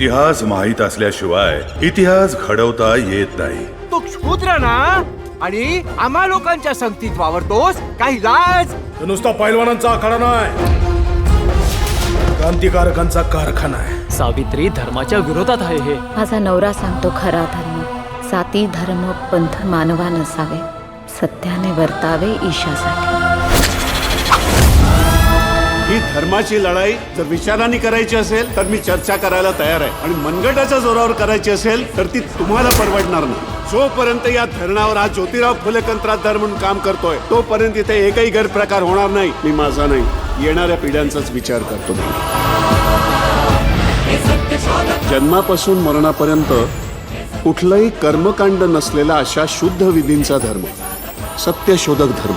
इतिहास माहीत असल्याशिवाय इतिहास घडवता येत नाही. तू क्षुद्र ना? आणि आम्हा लोकांच्या संगतीत वावरतोस? काही लाज? तो नुसता पैलवानांचा आखाडा नाही. क्रांतिकारकांचा कारखाना आहे. सावित्री धर्माच्या विरोधात आहे हे. माझा नवरा सांगतो खरा धर्म. साती धर्म पंथ मानवा नसावे. सत्याने वर्तावे ईशासाठी. धर्माची लढाई जर विचारांनी करायची असेल तर मी चर्चा करायला तयार आहे. आणि मनगटाच्या जोरावर करायची असेल तर ती तुम्हाला परवडणार नाही. जोपर्यंत या धरणावर हा ज्योतिराव फुले कंत्राटदार म्हणून काम करतोय तोपर्यंत इथे एकही गैरप्रकार होणार नाही. मी माझा नाही. येणाऱ्या पिढ्यांचाच विचार करतो. जन्मापासून मरणापर्यंत कुठलंही कर्मकांड नसलेला अशा शुद्ध विधींचा धर्म सत्यशोधक धर्म.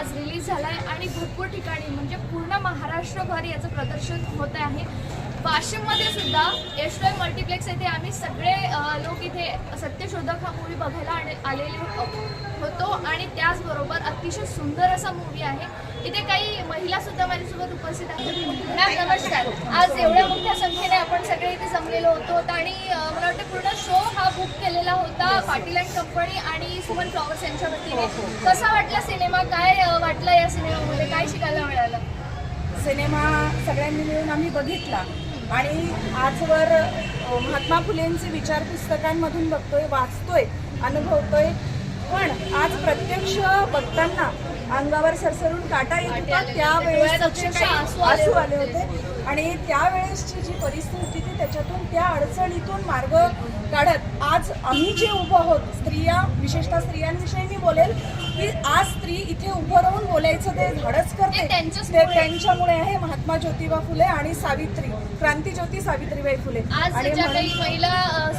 आज रिलीज आहे आणि भरपूर ठिकाणी म्हणजे पूर्ण महाराष्ट्रभर याचं प्रदर्शन होत आहे. वाशिममध्ये सुद्धा यशोय मल्टिप्लेक्स येथे आम्ही सगळे लोक इथे सत्यशोधक हा मूवी बघायला आलेले हो- होतो. आणि त्याचबरोबर अतिशय सुंदर असा मूवी आहे. इथे काही महिला सुद्धा माझ्यासोबत उपस्थित आहेत. मॅम नमस्कार. आज एवढ्या मोठ्या संख्येने आपण सगळे इथे जमलेलो होतो. आणि मला वाटतं पूर्ण शो हा बुक केलेला होता पाटील अँड कंपनी आणि सुमन फ्लॉवर्स यांच्या वतीने. कसा वाटला सिनेमा? काय वाटलं या सिनेमामध्ये? काय शिकायला मिळालं? सिनेमा सगळ्यांनी मिळून आम्ही बघितला. आणि आजवर महात्मा फुलेंचे विचार पुस्तकांमधून बघतोय वाचतोय अनुभवतोय. पण आज प्रत्यक्ष बघताना अंगावर सरसरून काटा येत होता. त्यावेळेस आसू आले होते. आणि त्यावेळेसची जी परिस्थिती होती त्याच्यातून त्या अडचणीतून मार्ग काढत आज आम्ही जे उभं आहोत स्त्रिया विशेषतः स्त्रियांविषयी मी बोलेल की आज स्त्री इथे उभं राहून बोलायचं ते धाडस करते. ते. त्यांच्यामुळे आहे महात्मा ज्योतिबा फुले आणि सावित्री क्रांती ज्योती सावित्रीबाई फुले. आज ज्या काही महिला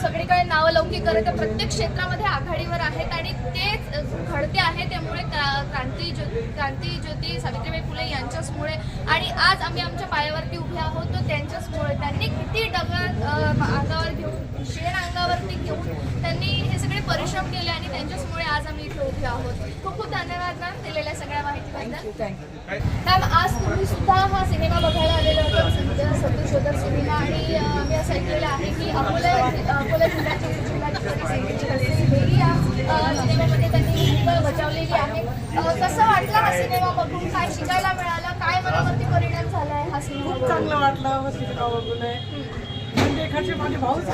सगळीकडे नावलौकिक करत प्रत्येक क्षेत्रामध्ये आघाडीवर आहेत आणि तेच घडते आहे त्यामुळे क्रा- क्रांती ज्यो क्रांती ज्योती सावित्रीबाई फुले यांच्याचमुळे. आणि आज आम्ही आमच्या पायावरती उभे आहोत तो त्यांच्याचमुळे. त्यांनी किती डगा अ, अंगावर घेऊन शेण परिश्रम केले आणि त्यांच्याचमुळे आज आम्ही इथे उभे आहोत. खूप खूप धन्यवाद मॅम दिलेल्या सगळ्या माहितीबद्दल. मॅम आज तुम्ही सुद्धा हा सिनेमा बघायला आलेला होता सत्य सत्यशोधक सिनेमा आणि आम्ही असं ऐकलेलं आहे की अकोला अकोला जिल्ह्याचे जिल्हाधिकारी संजय खडसे हेही या अ, सिनेमामध्ये त्यांनी बजावलेली आहे. कसं वाटलं हा सिनेमा बघून? काय शिकायला मिळालं? काय मनावरती परिणाम झाला आहे हा सिनेमा? खूप? चांगलं वाटलं वसंतराव बघून. एखादे माझे भाऊच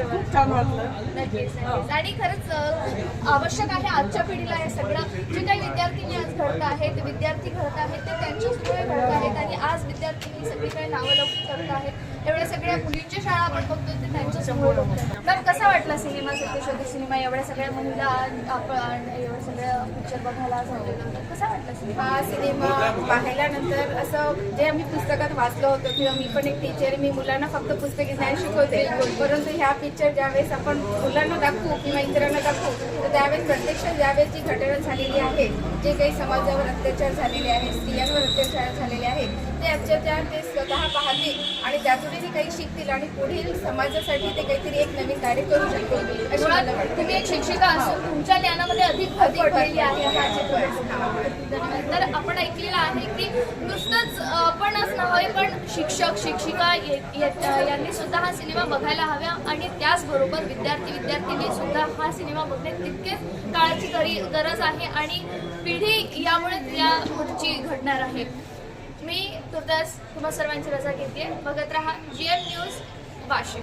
खूप छान वाटलं. नक्कीच नक्कीच. आणि खरंच आवश्यक आहे आजच्या पिढीला हे सगळं जे काही विद्यार्थ्यांनी आज घडत आहे ते विद्यार्थी घडत आहेत ते त्यांच्याचमुळे घडत आहेत आणि आज विद्यार्थ्यांनी सगळीकडे नावं लौकिक करत आहेत. एवढ्या सगळ्या मुलींच्या शाळा आपण बघतो ते त्यांच्यासमोर होतात मॅम कसा वाटला सिनेमा सत्यशोधी सिनेमा एवढ्या सगळ्या महिला आपण एवढं सगळं पिक्चर बघायला झालेलं कसा वाटला सिनेमा? हा सिनेमा पाहिल्यानंतर असं जे आम्ही पुस्तकात वाचलं होतं किंवा मी पण एक टीचर मी मुलांना फक्त पुस्तके ज्ञान शिकवते. परंतु ह्या पिक्चर ज्यावेळेस आपण मुलांना दाखवू किंवा इतरांना दाखवू तर त्यावेळेस प्रत्यक्ष ज्यावेळेस जी घटना झालेली आहे जे काही समाजावर अत्याचार झालेले आहेत स्त्रियांवर अत्याचार झालेले आहेत ते अत्याचार ते स्वतः पाहतील आणि त्यातूनही ते काही शिकतील आणि पुढील समाजासाठी ते काहीतरी एक नवीन कार्य करू शकतील अशी मला मुळात वाटतं. तुम्ही एक शिक्षिका असून तुमच्या ज्ञानामध्ये अधिक अधिक भरली आहे. चित्रपटात. तर आपण ऐकलेलं आहे की नुसतंच आपणच नव्हे पण शिक्षक शिक्षिका यांनी सुद्धा हा सिनेमा बघायला हवा आणि त्याचबरोबर विद्यार्थी विद्यार्थिनी सुद्धा हा सिनेमा बघणे तितकेच काळाची गरी गरज आहे आणि पिढी यामुळे या पुढची घडणार आहे. मी तुर्तास तुम्हा सर्वांची रजा घेते. बघत राहा जी एम न्यूज वाशिम